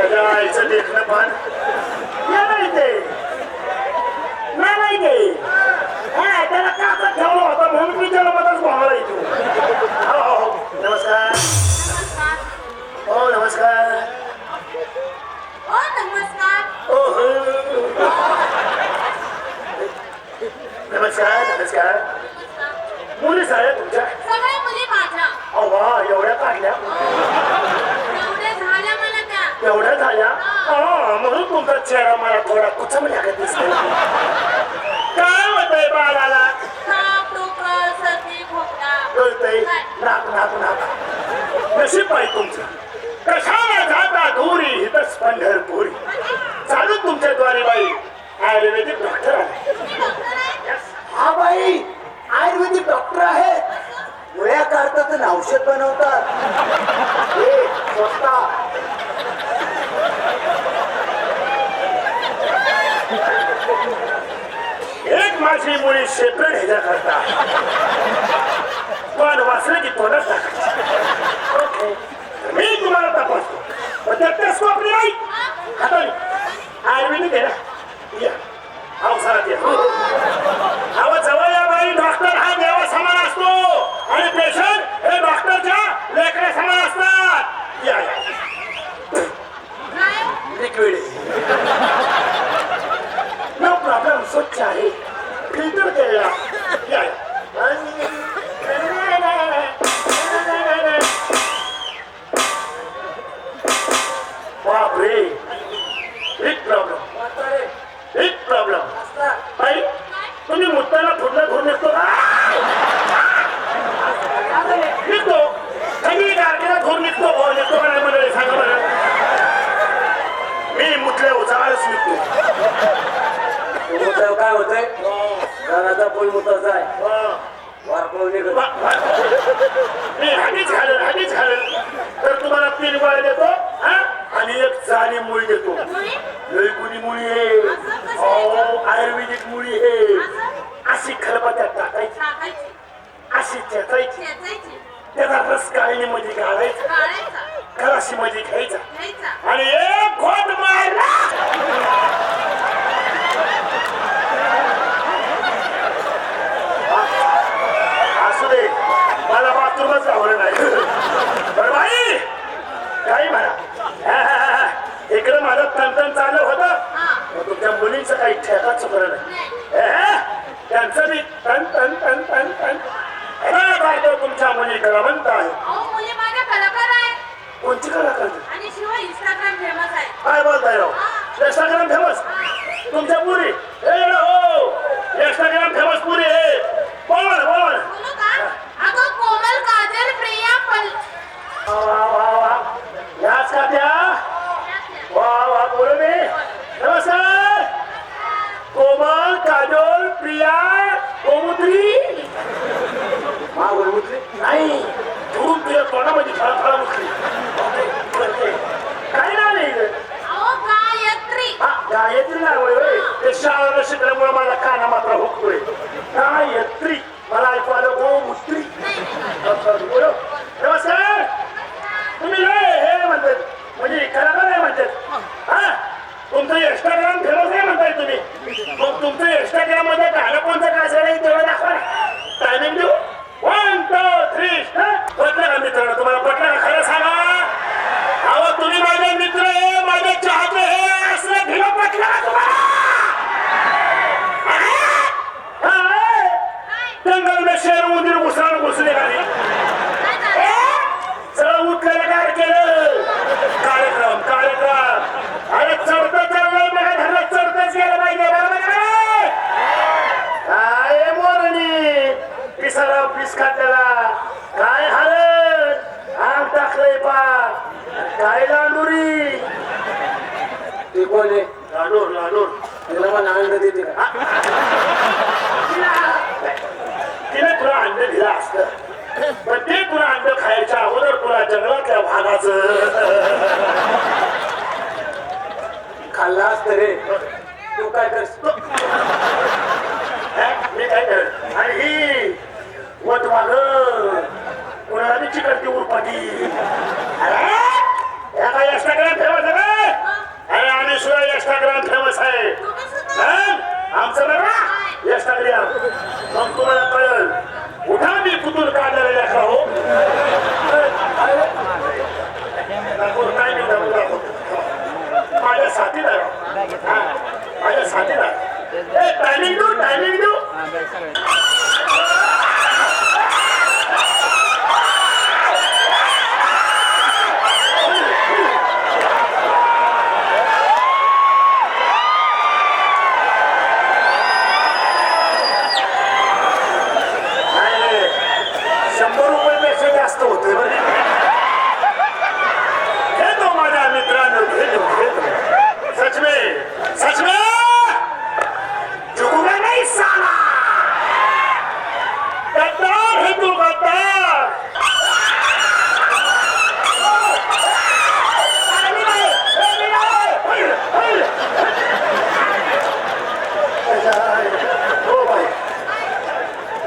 त्याच्या आईचं देखणं पान नाही नाही त्याला ठेवलं होतं? म्हणून मी त्याला ጉልበት ሴራ ማያኮራኩትም ነገር माझी मुली शेपरेड ह्याच्या करता पण वाचलं की तोंडात टाकायचं. ओके. मी तुम्हाला तपासतो. पण त्या टेस्टॉप नाही हाताने. आयुर्वेदिक आहे ना. या. अवसरात या. हो. अहो जवळ या बाई डॉक्टर हा देवा समान असतो आणि पेशंट हे डॉक्टरच्या लेकरा समान असतात. या लिक्विड नो प्रॉब्लेम स्वच्छ आहे. விட்டு விட்டேயா घराचा पूल मुताचा आहे हा. वारपळून निघत वा- वा. मी हागीच घालेल हागीच घालेल. तर तुम्हाला तीन गोळ्या देतो हा? आणि एक जाणी मुळी देतो. लयकुनी मुळी आहे. अहो, आयुर्वेदिक मुळी आहे. अशी खलबत्यात टाकायची. टाकायची. अशी चेचायची. खेचायची त्याचा रस काळणी मध्ये घालायचा काढायचा. खलाशी मध्ये घ्यायचा. घ्यायचा. आणि एक घोट मारला असू दे मला बाथरूमच आवडलं नाही बरं बाई काही म्हणा इकडे माझं तंतन चालू होतं हा मग तुमच्या मुलींचं काही ठेका चुकलं नाही. त्यांचं बी तन तन तन तन तन काय तुमच्या मुली कलावंत आहे माझ्या कलाकार आहे कोणची कला करते आणि शिवाय इंस्टाग्राम फेमस आहे काय बोलताय राव इंस्टाग्राम फेमस तुमच्या पुरी ए हो इंस्टाग्राम फेमस पुरी आहे बोला ना, बोला ना. बोलू का अगं कोमल काजल प्रिया पल वा वा वा वा याच का त्या वा वा बोल मी नमस्कार कोमल काजोल प्रिया गोमुत्री हा गुरुमुत्री नाही धरून तुझ्या तोंडामध्ये फळफळ मुसली काय नाव आहे हिचं? अहो गायत्री हा, गायत्री आहे ते शाळेला शिकल्यामुळे माझा काना मात्र काय येत्री मला ऐकू आलं गोमुत्री बोलो. नमस्कार. तुम्ही हे म्हणतात. म्हणजे कलाकार नाही म्हणतात. हा? तुमचं इंस्टाग्राम फेमस आहे म्हणताय तुम्ही. मग तुमचं इंस्टाग्राममध्ये गाणं कोणतं? काय झालं तेवढं दाखवा टायमिंग देऊ? ती कोण आहे लाडूर लाडूर तिला. देते का तिने तुला अंड दिलं असतं. पण ते तुला अंड खायच्या अगोदर तुला जंगलातल्या भागाचं खाल्ला असतं रे. तू काय करतो? मी काय करत? आणि ही वट वाग कुणाला बी चिकटती उरपाटी. अरे या काय इंस्टाग्राम ठेवायचं काय साथीदार माझ्या साथीदार टायमिंग देऊ टायमिंग देऊ नाही, शंभर रुपयापेक्षा जास्त होते बरं घेतो माझ्या मित्रांनो घेतो घेतो सच में सच में झुकूंगा नहीं साला गद्दार है तू गद्दार अरे नाही, अरे नाही, अरे, अरे. हो बाई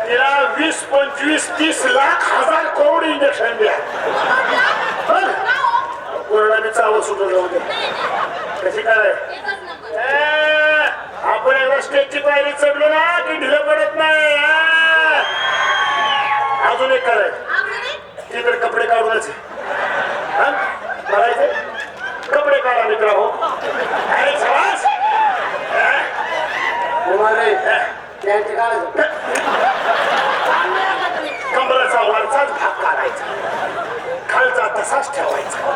तिला वीस पंचवीस तीस लाख हजार करोड इंजेक्शन द्या. बी चावं सुद्धा जाऊ दे. कशी काय? आपण एकदा स्टेजची पायरी चढलो ना की ढिलं पडत नाही. अजून एक करायचं ती तर कपडे काढूनच. हा? करायचे? कपडे काढा मित्र हो. अरे शाबास. कुमारे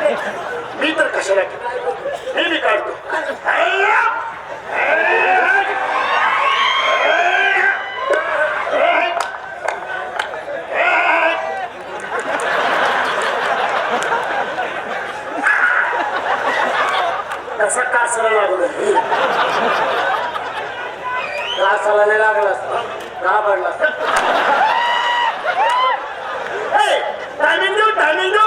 मी तर कशाला हे मी काढतो हैया! हैया! हैया! कसा नाही लागला का चालायला लागलास टायमिंग देऊ Hey,